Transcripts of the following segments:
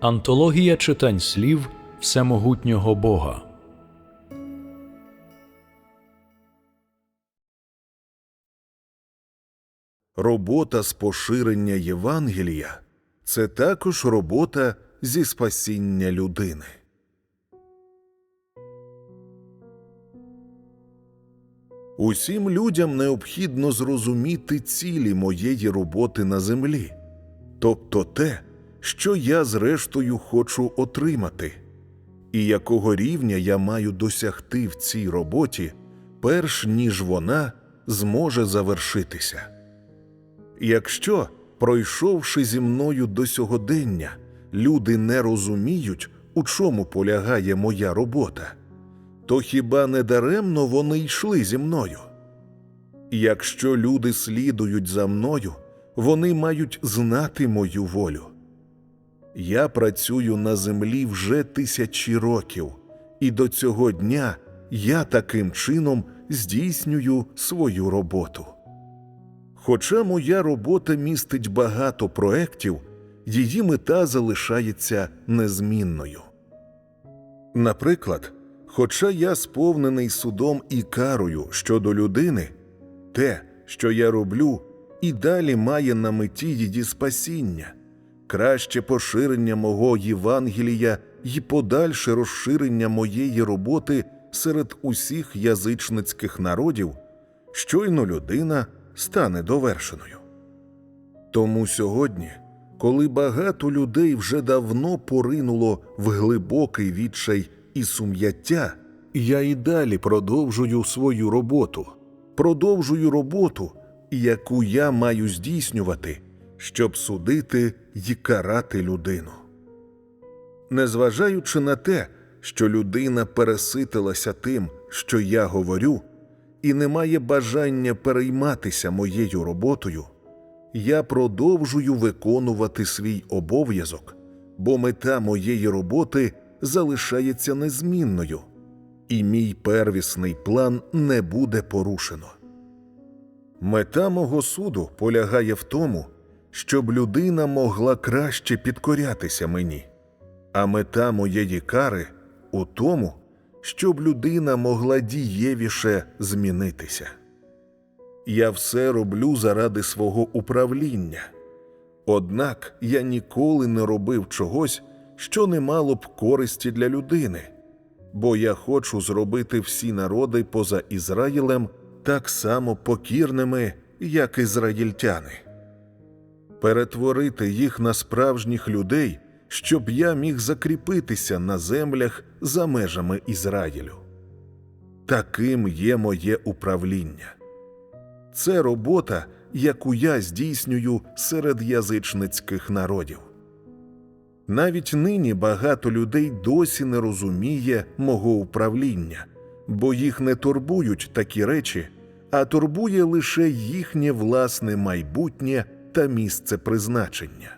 Антологія читань слів Всемогутнього Бога. Робота з поширення Євангелія це також робота зі спасіння людини. Усім людям необхідно зрозуміти цілі моєї роботи на землі, тобто те, що я зрештою хочу отримати, і якого рівня я маю досягти в цій роботі, перш ніж вона зможе завершитися. Якщо, пройшовши зі мною до сьогодення, люди не розуміють, у чому полягає моя робота, то хіба не даремно вони йшли зі мною? Якщо люди слідують за мною, вони мають знати мою волю. Я працюю на землі вже тисячі років, і до цього дня я таким чином здійснюю свою роботу. Хоча моя робота містить багато проєктів, її мета залишається незмінною. Наприклад, хоча я сповнений судом і карою щодо людини, те, що я роблю, і далі має на меті її спасіння, краще поширення мого Євангелія і подальше розширення моєї роботи серед усіх язичницьких народів, щойно людина стане довершеною. Тому сьогодні, коли багато людей вже давно поринуло в глибокий відчай і сум'яття, я і далі продовжую свою роботу, продовжую роботу, яку я маю здійснювати, щоб судити й карати людину. Незважаючи на те, що людина переситилася тим, що я говорю, і не має бажання перейматися моєю роботою, я продовжую виконувати свій обов'язок, бо мета моєї роботи залишається незмінною, і мій первісний план не буде порушено. Мета мого суду полягає в тому, щоб людина могла краще підкорятися мені, а мета моєї кари у тому, щоб людина могла дієвіше змінитися. Я все роблю заради свого управління, однак я ніколи не робив чогось, що не мало б користі для людини, бо я хочу зробити всі народи поза Ізраїлем так само покірними, як ізраїльтяни, перетворити їх на справжніх людей щоб я міг закріпитися на землях за межами Ізраїлю. Таким є моє управління. Це робота, яку я здійснюю серед язичницьких народів. Навіть нині багато людей досі не розуміє мого управління, бо їх не турбують такі речі, а турбує лише їхнє власне майбутнє та місце призначення.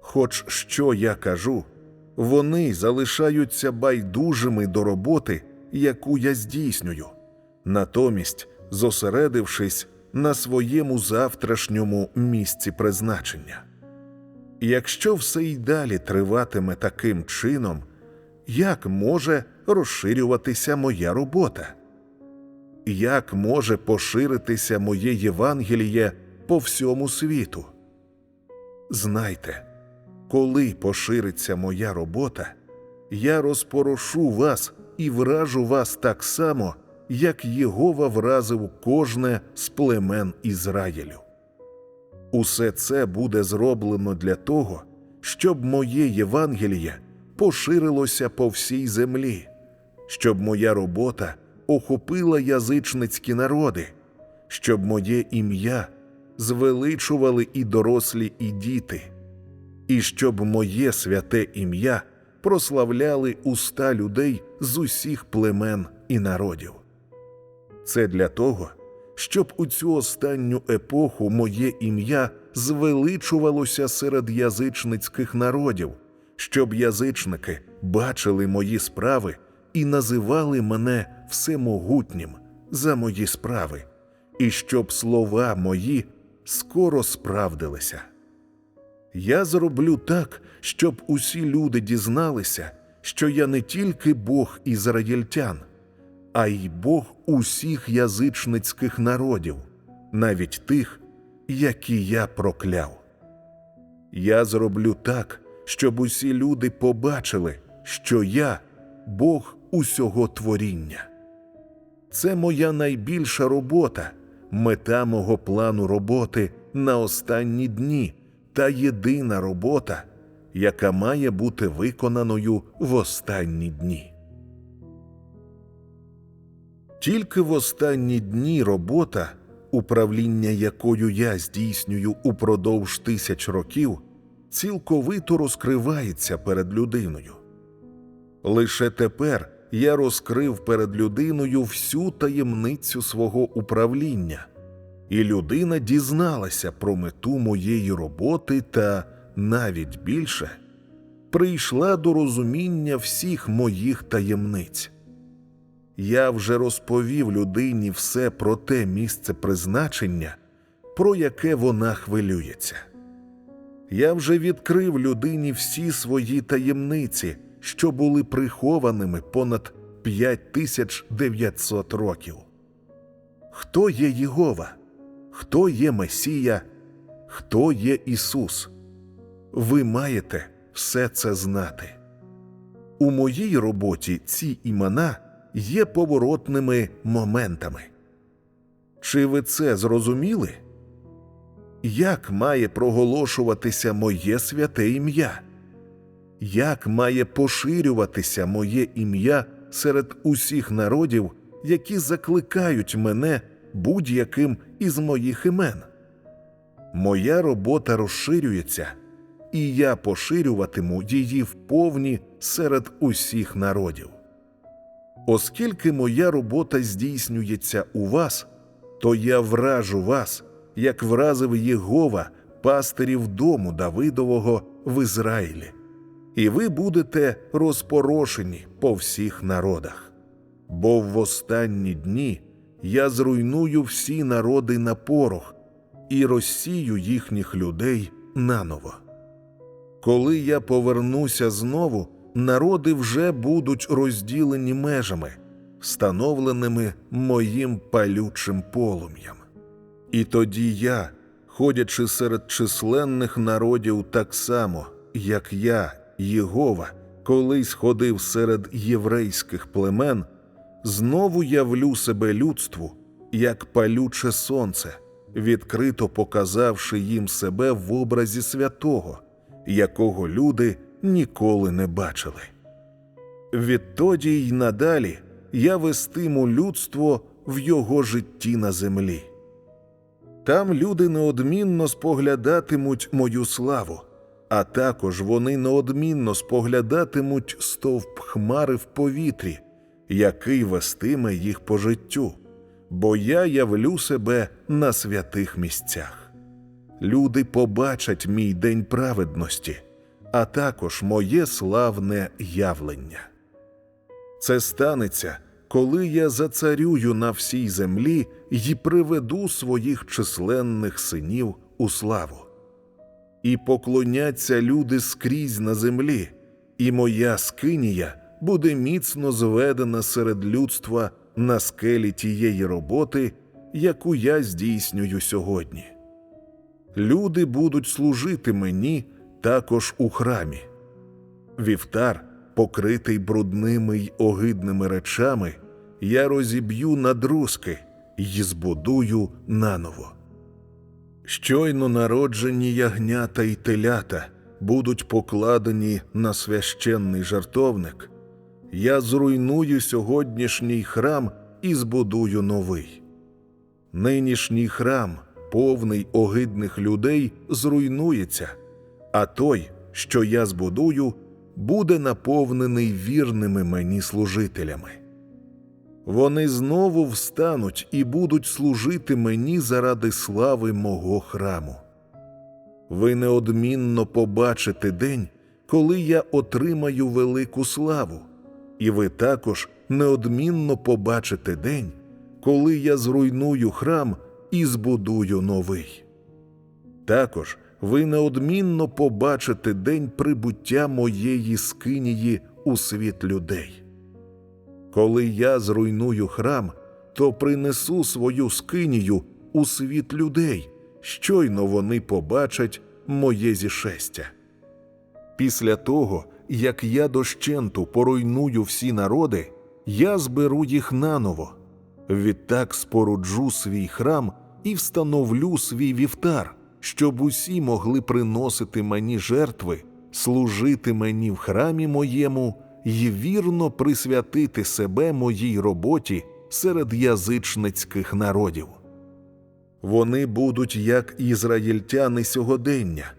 Хоч що я кажу, вони залишаються байдужими до роботи, яку я здійснюю, натомість зосередившись на своєму завтрашньому місці призначення. Якщо все й далі триватиме таким чином, як може розширюватися моя робота? Як може поширитися моє Євангеліє по всьому світу? Знайте, коли пошириться моя робота, я розпорошу вас і вражу вас так само, як Єгова вразив кожне з племен Ізраїлю. Усе це буде зроблено для того, щоб моє Євангеліє поширилося по всій землі, щоб моя робота охопила язичницькі народи, щоб моє ім'я звеличували і дорослі, і діти і щоб моє святе ім'я прославляли уста людей з усіх племен і народів. Це для того, щоб у цю останню епоху моє ім'я звеличувалося серед язичницьких народів, щоб язичники бачили мої справи і називали мене всемогутнім за мої справи, і щоб слова мої скоро справдилися. Я зроблю так, щоб усі люди дізналися, що я не тільки Бог ізраїльтян, а й Бог усіх язичницьких народів, навіть тих, які я прокляв. Я зроблю так, щоб усі люди побачили, що я Бог усього творіння. Це моя найбільша робота, мета мого плану роботи на останні дні та єдина робота, яка має бути виконаною в останні дні. Тільки в останні дні робота, управління якою я здійснюю упродовж тисяч років, цілковито розкривається перед людиною. Лише тепер я розкрив перед людиною всю таємницю свого управління, і людина дізналася про мету моєї роботи та, навіть більше, прийшла до розуміння всіх моїх таємниць. Я вже розповів людині все про те місце призначення, про яке вона хвилюється. Я вже відкрив людині всі свої таємниці, що були прихованими понад 5900 років. Хто є Єгова? Хто є Месія? Хто є Ісус? Ви маєте все це знати. У моїй роботі ці імена є поворотними моментами. Чи ви це зрозуміли? Як має проголошуватися моє святе ім'я? Як має поширюватися моє ім'я серед усіх народів, які закликають мене будь-яким із моїх імен? Моя робота розширюється, і я поширюватиму її вповні серед усіх народів. Оскільки моя робота здійснюється у вас, то я вражу вас, як вразив Єгова пастирів дому Давидового в Ізраїлі, і ви будете розпорошені по всіх народах. Бо в останні дні я зруйную всі народи на порох і розсію їхніх людей наново. Коли я повернуся знову, народи вже будуть розділені межами, встановленими моїм палючим полум'ям. І тоді я, ходячи серед численних народів так само, як я, Єгова, колись ходив серед єврейських племен, знову явлю себе людству, як палюче сонце, відкрито показавши їм себе в образі святого, якого люди ніколи не бачили. Відтоді й надалі я вестиму людство в його житті на землі. Там люди неодмінно споглядатимуть мою славу, а також вони неодмінно споглядатимуть стовп хмари в повітрі, який вестиме їх по життю, бо я явлю себе на святих місцях. Люди побачать мій день праведності, а також моє славне явлення. Це станеться, коли я зацарюю на всій землі і приведу своїх численних синів у славу. І поклоняться люди скрізь на землі, і моя скинія буде міцно зведена серед людства на скелі тієї роботи, яку я здійснюю сьогодні. Люди будуть служити мені також у храмі. Вівтар, покритий брудними й огидними речами, я розіб'ю на друзки й збудую наново. Щойно народжені ягнята й телята будуть покладені на священний жартовник, я зруйную сьогоднішній храм і збудую новий. Нинішній храм, повний огидних людей, зруйнується, а той, що я збудую, буде наповнений вірними мені служителями. Вони знову встануть і будуть служити мені заради слави мого храму. Ви неодмінно побачите день, коли я отримаю велику славу, і ви також неодмінно побачите день, коли я зруйную храм і збудую новий. Також ви неодмінно побачите день прибуття моєї скинії у світ людей. Коли я зруйную храм, то принесу свою скинію у світ людей, щойно вони побачать моє зішестя. Після того, як я дощенту поруйную всі народи, я зберу їх наново. Відтак споруджу свій храм і встановлю свій вівтар, щоб усі могли приносити мені жертви, служити мені в храмі моєму і вірно присвятити себе моїй роботі серед язичницьких народів. Вони будуть як ізраїльтяни сьогодення,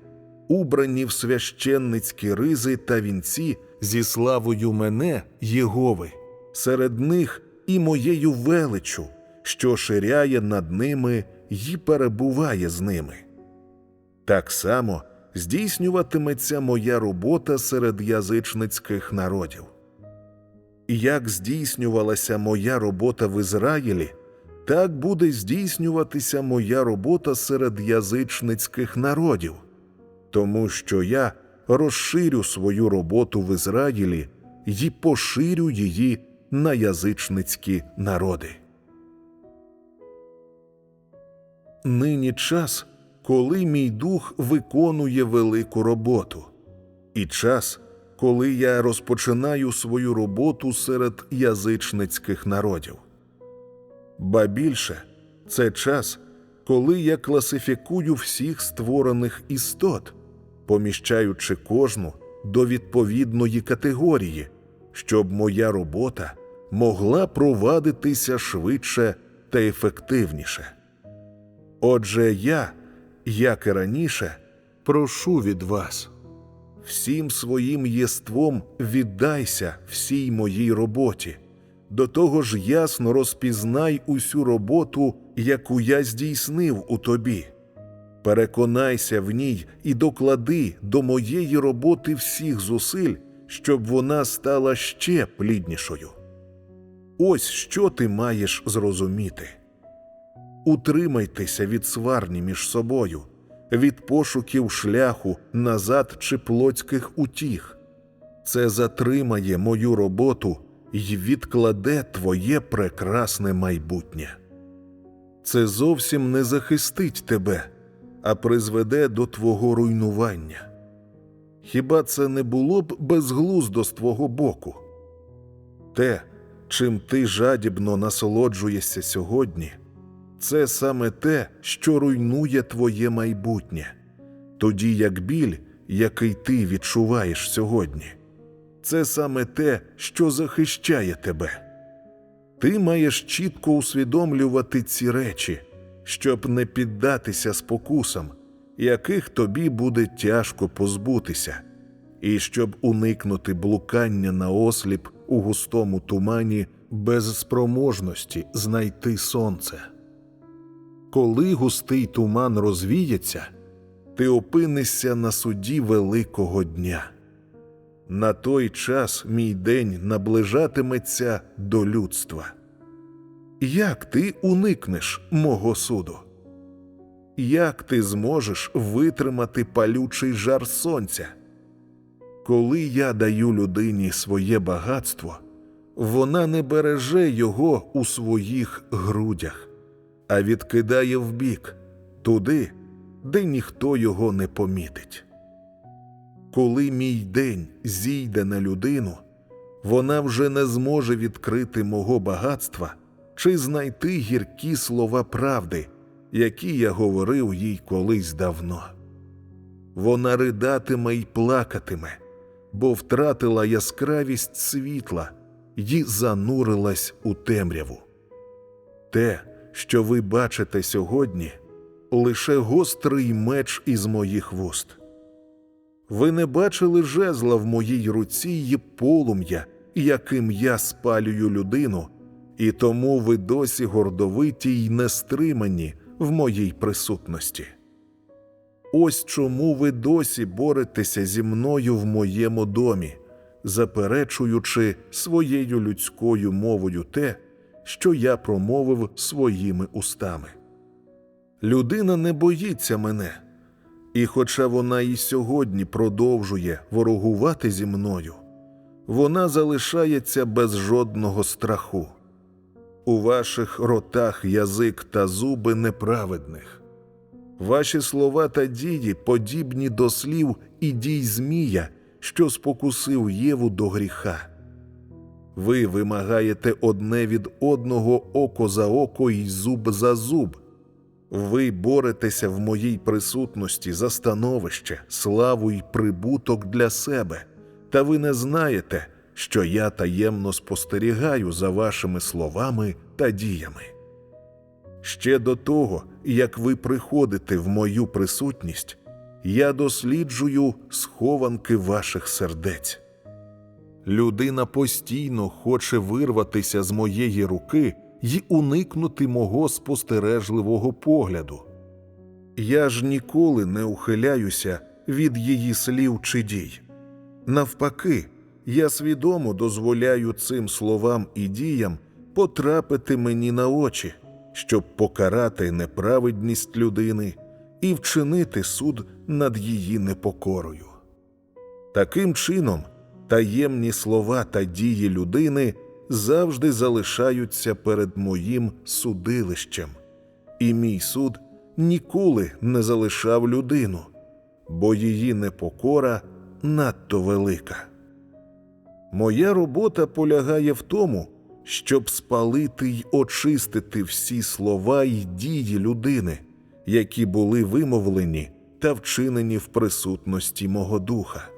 убрані в священницькі ризи та вінці зі славою мене, Єгови, серед них і моєю величу, що ширяє над ними й перебуває з ними. Так само здійснюватиметься моя робота серед язичницьких народів. Як здійснювалася моя робота в Ізраїлі, так буде здійснюватися моя робота серед язичницьких народів, тому що я розширю свою роботу в Ізраїлі і поширю її на язичницькі народи. Нині час, коли мій дух виконує велику роботу, і час, коли я розпочинаю свою роботу серед язичницьких народів. Ба більше це час, коли я класифікую всіх створених істот, поміщаючи кожну до відповідної категорії, щоб моя робота могла провадитися швидше та ефективніше. Отже, я, як і раніше, прошу від вас всім своїм єством віддайся всій моїй роботі. До того ж ясно розпізнай усю роботу, яку я здійснив у тобі. Переконайся в ній і доклади до моєї роботи всіх зусиль, щоб вона стала ще пліднішою. Ось що ти маєш зрозуміти. Утримайтеся від сварні між собою, від пошуків шляху назад чи плотських утіх. Це затримає мою роботу й відкладе твоє прекрасне майбутнє. Це зовсім не захистить тебе, а призведе до твого руйнування. Хіба це не було б безглуздо з твого боку? Те, чим ти жадібно насолоджуєшся сьогодні, це саме те, що руйнує твоє майбутнє, тоді як біль, який ти відчуваєш сьогодні, це саме те, що захищає тебе. Ти маєш чітко усвідомлювати ці речі, щоб не піддатися спокусам, яких тобі буде тяжко позбутися, і щоб уникнути блукання на осліп у густому тумані без спроможності знайти сонце. Коли густий туман розвіється, ти опинишся на суді великого дня. На той час мій день наближатиметься до людства. Як ти уникнеш мого суду? Як ти зможеш витримати палючий жар сонця? Коли я даю людині своє багатство, вона не береже його у своїх грудях, а відкидає вбік туди, де ніхто його не помітить. Коли мій день зійде на людину, вона вже не зможе відкрити мого багатства чи знайти гіркі слова правди, які я говорив їй колись давно. Вона ридатиме й плакатиме, бо втратила яскравість світла й занурилась у темряву. Те, що ви бачите сьогодні, лише гострий меч із моїх вуст. Ви не бачили жезла в моїй руці й полум'я, яким я спалюю людину, і тому ви досі гордовиті й нестримані в моїй присутності. Ось чому ви досі боретеся зі мною в моєму домі, заперечуючи своєю людською мовою те, що я промовив своїми устами. Людина не боїться мене, І хоча вона і сьогодні продовжує ворогувати зі мною, вона залишається без жодного страху. У ваших ротах язик та зуби неправедних. Ваші слова та дії подібні до слів і дій Змія, що спокусив Єву до гріха. Ви вимагаєте одне від одного око за око і зуб за зуб. Ви боретеся в моїй присутності за становище, славу й прибуток для себе, та ви не знаєте, що я таємно спостерігаю за вашими словами та діями. Ще до того, як ви приходите в мою присутність, я досліджую схованки ваших сердець. Людина постійно хоче вирватися з моєї руки й уникнути мого спостережливого погляду. Я ж ніколи не ухиляюся від її слів чи дій. Навпаки, я свідомо дозволяю цим словам і діям потрапити мені на очі, щоб покарати неправедність людини і вчинити суд над її непокорою. Таким чином, таємні слова та дії людини завжди залишаються перед моїм судилищем, і мій суд ніколи не залишав людину, бо її непокора надто велика. Моя робота полягає в тому, щоб спалити й очистити всі слова й дії людини, які були вимовлені та вчинені в присутності мого духа.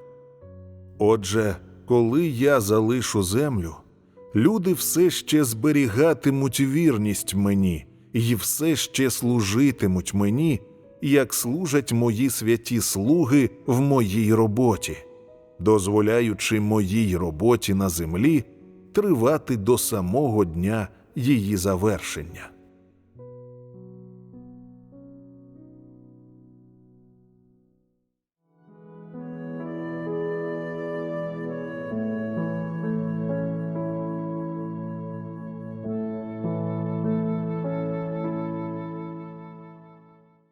Отже, коли я залишу землю, люди все ще зберігатимуть вірність мені і все ще служитимуть мені, як служать мої святі слуги в моїй роботі, дозволяючи моїй роботі на землі тривати до самого дня її завершення.